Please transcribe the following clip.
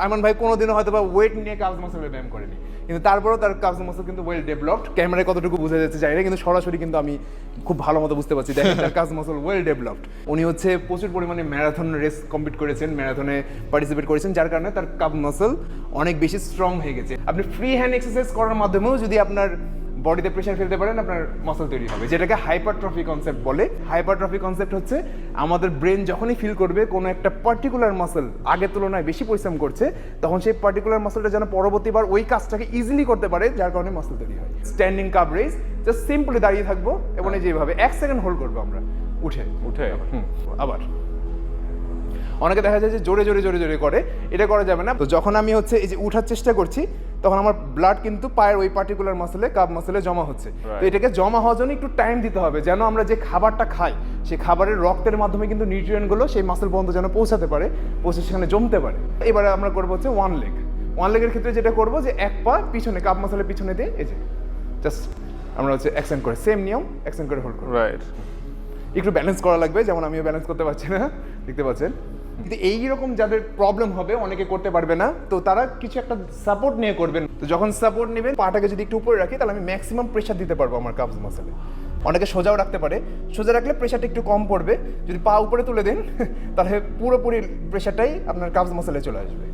আইমান ভাই কোনোদিনও হয়তো বা ওয়েট নিয়ে কাজ মাসেলের ব্যায়াম করেনি। কিন্তু তারপরেও তার কাজ মাসেল কিন্তু ওয়েল ডেভেলপড ক্যামেরায় কতটুকু বোঝা যাচ্ছে যাই না, কিন্তু সরাসরি কিন্তু আমি খুব ভালো মতো বুঝতে পারছি। দেখেন, তার কাজ মাসল ওয়েল ডেভেলপড উনি হচ্ছে প্রচুর পরিমাণে ম্যারাথন রেস কমপ্লিট করেছেন ম্যারাথনে পার্টিসিপেট করেছেন, যার কারণে তার কাপ মাসল অনেক বেশি স্ট্রং হয়ে গেছে। আপনি ফ্রি হ্যান্ড এক্সারসাইজ করার মাধ্যমেও যদি আপনার বডিতে প্রেশার ফেলতে পারেন আপনার মাসল তৈরি হবে। যেটাকে হাইপারট্রফি কনসেপ্ট বলে। হাইপারট্রফি কনসেপ্ট হচ্ছে আমাদের ব্রেন যখনই ফিল করবে কোনো একটা পার্টিকুলার মাসল আগের তুলনায় বেশি পরিশ্রম করছে তখন সেই পার্টিকুলার মাসলটা যেন পরবর্তীবার ওই কাজটাকে ইজিলি করতে পারে যার কারণে মাসল তৈরি হয়। Standing calf raise just simply দাঁড়িয়ে থাকব এবং এই যেভাবে এক সেকেন্ড হোল্ড করব আমরা। উঠে। উঠে আবার। অনেকে দেখা যায় যে জোরে জোরে জোরে জোরে করে। এটা করা যাবে না। তো যখন আমি হচ্ছে এই যে উঠার চেষ্টা করছি তখন আমার ব্লাড কিন্তু পায়ের ওই পার্টিকুলার মাসলে কাপ মাসলে জমা হচ্ছে। তো এটাকে জমা হওয়ার জন্য একটু টাইম দিতে হবে যেন আমরা যে খাবারটা খাই সেই খাবারের রক্তের মাধ্যমে কিন্তু নিউট্রিয়েন্টগুলো সেই মাসল পর্যন্ত যেন পৌঁছাতে পারে পৌঁছে সেখানে জমতে পারে। এবারে আমরা করব হচ্ছে ওয়ান লেগ ওয়ান লেগের ক্ষেত্রে যেটা করব যে এক পা পিছনে কাপ মাসলের পিছনে দিয়ে এই যে জাস্ট আমরা হচ্ছে অ্যাকসেন্ট করে সেম নিয়ম অ্যাকসেন্ট করে হোল্ড করব। রাইট একটু ব্যালেন্স করা লাগবে, যেমন আমিও ব্যালেন্স করতে পারছি না, দেখতে পাচ্ছেন? কিন্তু এইরকম যাদের প্রবলেম হবে, অনেকে করতে পারবে না, তো তারা কিছু একটা সাপোর্ট নিয়ে করবেন। তো যখন সাপোর্ট নেবেন, পাটাকে যদি একটু উপরে রাখি, তাহলে আমি ম্যাক্সিমাম প্রেশার দিতে পারব আমার কাপস মাসেলে অনেকে সোজাও রাখতে পারে, সোজা রাখলে প্রেশারটা একটু কম পড়বে। যদি পা উপরে তুলে দেন, তাহলে পুরোপুরি প্রেশারটাই আপনার কাপস মাসেলে চলে আসবে।